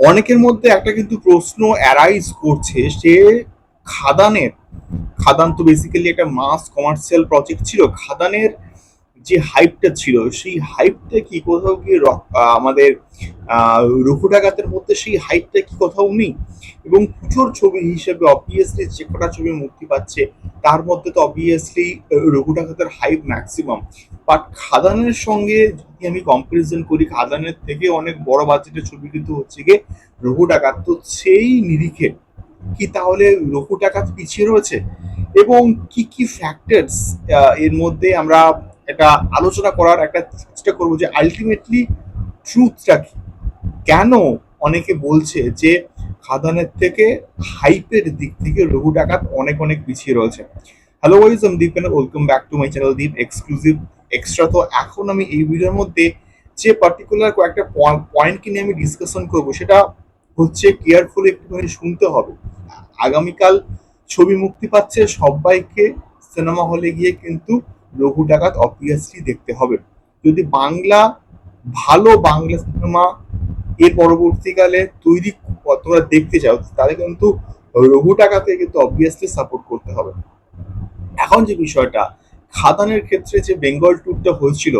অনেকের মধ্যে একটা কিন্তু প্রশ্ন অ্যারাইজ করছে, সে খাদানের, খাদান তো বেসিক্যালি একটা মাস কমার্শিয়াল প্রজেক্ট ছিল, খাদানের যে হাইপটা ছিল, সেই হাইপটা কি কোথাও গিয়ে আমাদের রঘু ডাকাতের মধ্যে সেই হাইপটা কি কোথাও নেই? এবং পুজোর ছবি হিসেবে অবভিয়াসলি যে কটা ছবি মুক্তি পাচ্ছে, তার মধ্যে তো অবভিয়াসলি রঘু ডাকাতের হাইপ ম্যাক্সিমাম বাট খাদানের সঙ্গে যদি আমি কম্পারিজন করি, খাদানের থেকে অনেক বড় বাজেটের ছবি কিন্তু হচ্ছে গিয়ে রঘু ডাকাত। তো সেই নিরিখে কি তাহলে রঘু ডাকাত পিছিয়ে রয়েছে? এবং কি কি ফ্যাক্টরস এর মধ্যে আমরা একটা আলোচনা করার একটা চেষ্টা করব যে আলটিমেটলি ট্রুথটা কি? কেন অনেকে বলছে যে খাদানের থেকে হাইপের দিক থেকে রঘু ডাকাত অনেক অনেক পিছিয়ে রয়েছে। হ্যালো ওয়াইজ আমি Deep welcome back to my channel Deep exclusive extra তো এখন আমি এই ভিডিওর মধ্যে যে পার্টিকুলার কয়েকটা পয়েন্টকে নিয়ে আমি ডিসকাশন করব, সেটা হচ্ছে কেয়ারফুলি একটুখানি শুনতে হবে। আগামীকাল ছবি মুক্তি পাচ্ছে সবাইকে সিনেমা হলে গিয়ে কিন্তু রঘু ডাকাত অবভিয়াসলি দেখতে হবে। যদি বাংলা, ভালো বাংলা সিনেমা এর পরবর্তীকালে তৈরি তোমরা দেখতে চাও, তাহলে কিন্তু রঘু টাকাতে কিন্তু অবভিয়াসলি সাপোর্ট করতে হবে। এখন যে বিষয়টা, খাদানের ক্ষেত্রে যে বেঙ্গল ট্যুরটা হয়েছিল,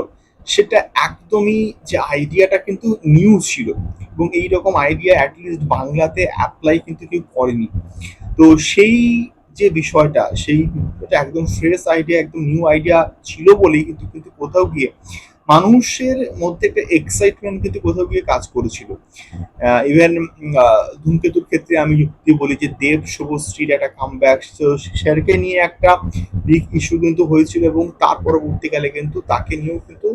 সেটা একদমই যে আইডিয়াটা কিন্তু নিউ ছিল এবং এই রকম আইডিয়া অ্যাটলিস্ট বাংলাতে অ্যাপ্লাই কিন্তু কেউ করেনি। তো সেই যে বিষয়টা, সেই একদম ফ্রেশ আইডিয়া একদম নিউ আইডিয়া ছিল বলেই কিন্তু কিন্তু কোথাও গিয়ে মানুষের মধ্যে একটা এক্সাইটমেন্ট কিন্তু কোথাও গিয়ে কাজ করেছিল। ইভেন ধূমকেতুর ক্ষেত্রে আমি যদি বলি যে দেব শুভশ্রীর একটা কাম ব্যাক শেরকে নিয়ে একটা বিগ ইস্যু কিন্তু হয়েছিল এবং তার পরবর্তীকালে কিন্তু তাকে নিয়েও কিন্তু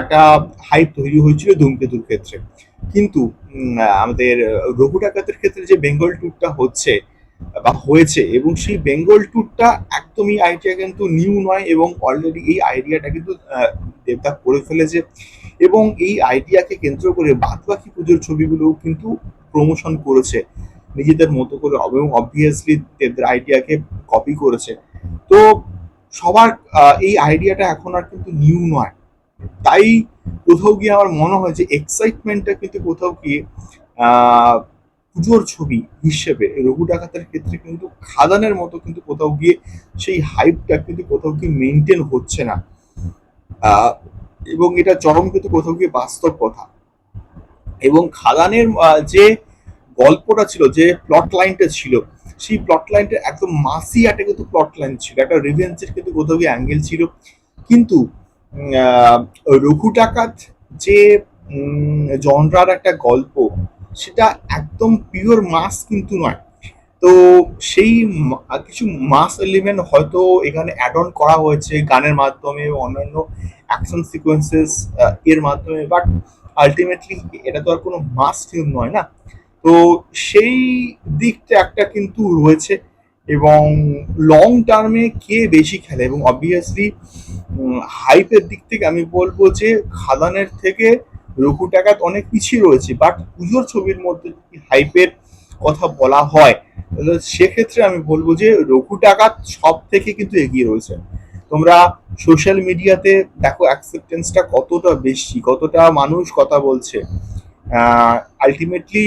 একটা হাইপ তৈরি হয়েছিল ধূমকেতুর ক্ষেত্রে। কিন্তু আমাদের রঘু ডাকাতের ক্ষেত্রে যে বেঙ্গল ট্যুরটা হচ্ছে বা হয়েছে এবং সেই বেঙ্গল ট্যুরটা একদমই আইডিয়া কিন্তু নিউ নয় এবং অলরেডি এই আইডিয়াটা কিন্তু দেবদা করে ফেলেছে এবং এই আইডিয়াকে কেন্দ্র করে বাদ বাকি পুজোর ছবিগুলোও কিন্তু প্রমোশন করেছে। নিজেদের মতো করে এবং অবভিয়াসলি দেবদের আইডিয়াকে কপি করেছে। তো সবার এই আইডিয়াটা এখন আর কিন্তু নিউ নয়। তাই কোথাও গিয়ে আমার মনে হয় যে এক্সাইটমেন্টটা কিন্তু কোথাও গিয়ে পুজোর ছবি হিসেবে রঘু ডাকাতের ক্ষেত্রে কিন্তু খাদানের মতো কিন্তু কোথাও গিয়ে সেই হাইপটা কিন্তু কোথাও গিয়ে মেনটেন হচ্ছে না। এবং এটা চরম কিন্তু কোথাও গিয়ে বাস্তব কথা। এবং খাদানের যে গল্পটা ছিল, যে প্লট লাইনটা ছিল, সেই প্লট লাইনটা একদম মাসি একটা কিন্তু প্লট লাইন ছিল। একটা রিভেঞ্জের কিন্তু কোথাও গিয়ে অ্যাঙ্গেল ছিল। কিন্তু রঘু ডাকাত যে জনরার একটা গল্প সেটা একদম পিওর মাস কিন্তু নয়। তো সেই কিছু মাস এলিমেন্ট হয়তো এখানে অ্যাড অন করা হয়েছে গানের মাধ্যমে অন্যান্য অ্যাকশন সিকোয়েন্সেস এর মাধ্যমে। বাট আলটিমেটলি এটা তো আর কোনো মাস ফিল্ম নয় না? তো সেই দিকটা একটা কিন্তু রয়েছে এবং লং টার্মে কে বেশি খেলে? এবং অবভিয়াসলি হাইপের দিক থেকে আমি বলব যে খাদানের থেকে রঘু টাকাত অনেক পিছিয়ে রয়েছে বাট পুজোর ছবির মধ্যে যদি হাইপের কথা বলা হয়, তাহলে সেক্ষেত্রে আমি বলব যে রঘু টাকাত সব থেকে কিন্তু এগিয়ে রয়েছে তোমরা সোশ্যাল মিডিয়াতে দেখো অ্যাকসেপ্টেন্সটা কতটা বেশি, কতটা মানুষ কথা বলছে। আলটিমেটলি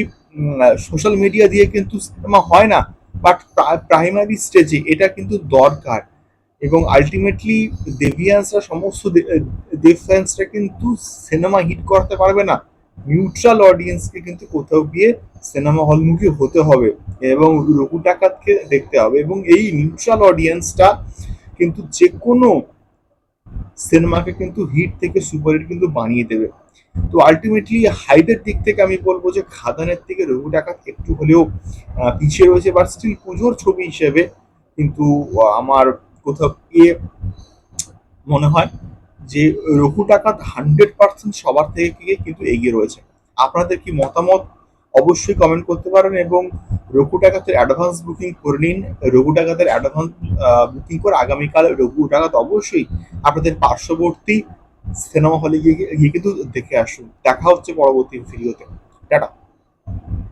সোশ্যাল মিডিয়া দিয়ে কিন্তু সিনেমা হয় না বাট প্রাইমারি স্টেজে এটা কিন্তু দরকার। এবং আলটিমেটলি দেবিয়ান্সরা সমস্ত দেব কিন্তু সিনেমা হিট করতে পারবে না। নিউট্রাল অডিয়েন্সকে কিন্তু কোথাও গিয়ে সিনেমা হলমুখী হতে হবে এবং রঘু ডাকাতকে দেখতে হবে এবং এই নিউট্রাল অডিয়েন্সটা কিন্তু যে কোনো সিনেমাকে কিন্তু হিট থেকে সুপারহিট কিন্তু বানিয়ে দেবে। তো আলটিমেটলি হাইটের দিক থেকে আমি বলব যে খাদানের থেকে রঘু ডাকাত একটু হলেও পিছিয়ে রয়েছে বাট স্টিল পুজোর ছবি হিসেবে কিন্তু আমার কোথাও গিয়ে মনে হয় যে রঘু ডাকাত হান্ড্রেড পার্সেন্ট সবার থেকে কিন্তু এগিয়ে রয়েছে। আপনাদের কি মতামত অবশ্যই কমেন্ট করতে পারেন এবং রঘু ডাকাতের অ্যাডভান্স বুকিং করে নিন। রঘু ডাকাতের অ্যাডভান্স বুকিং করে আগামীকাল রঘু ডাকাত অবশ্যই আপনাদের পার্শ্ববর্তী সিনেমা হলে গিয়ে গিয়ে কিন্তু দেখে আসুন। দেখা হচ্ছে পরবর্তী ভিডিওতে টাটা।